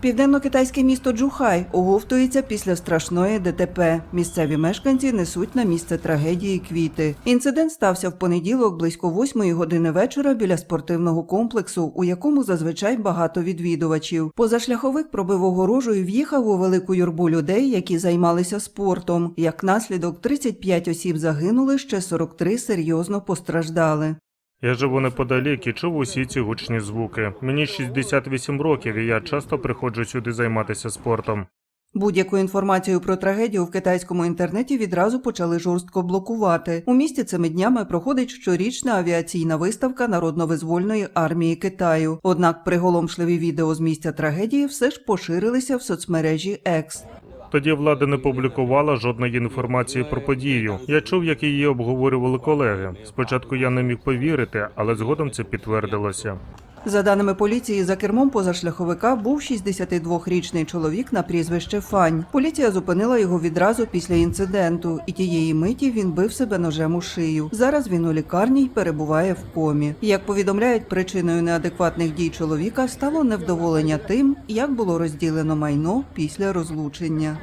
Південно-китайське місто Джухай оговтується після страшної ДТП. Місцеві мешканці несуть на місце трагедії квіти. Інцидент стався в понеділок близько восьмої години вечора біля спортивного комплексу, у якому зазвичай багато відвідувачів. Позашляховик пробив огорожу і в'їхав у велику юрбу людей, які займалися спортом. Як наслідок, 35 осіб загинули, ще 43 серйозно постраждали. Я живу неподалік і чув усі ці гучні звуки. Мені 68 років, і я часто приходжу сюди займатися спортом. Будь-яку інформацію про трагедію в китайському інтернеті відразу почали жорстко блокувати. У місті цими днями проходить щорічна авіаційна виставка народно-визвольної армії Китаю. Однак приголомшливі відео з місця трагедії все ж поширилися в соцмережі X. Тоді влада не публікувала жодної інформації про подію. Я чув, як її обговорювали колеги. Спочатку я не міг повірити, але згодом це підтвердилося. За даними поліції, за кермом позашляховика був 62-річний чоловік на прізвище Фань. Поліція зупинила його відразу після інциденту, і тієї миті він бив себе ножем у шию. Зараз він у лікарні й перебуває в комі. Як повідомляють, причиною неадекватних дій чоловіка стало невдоволення тим, як було розділено майно після розлучення.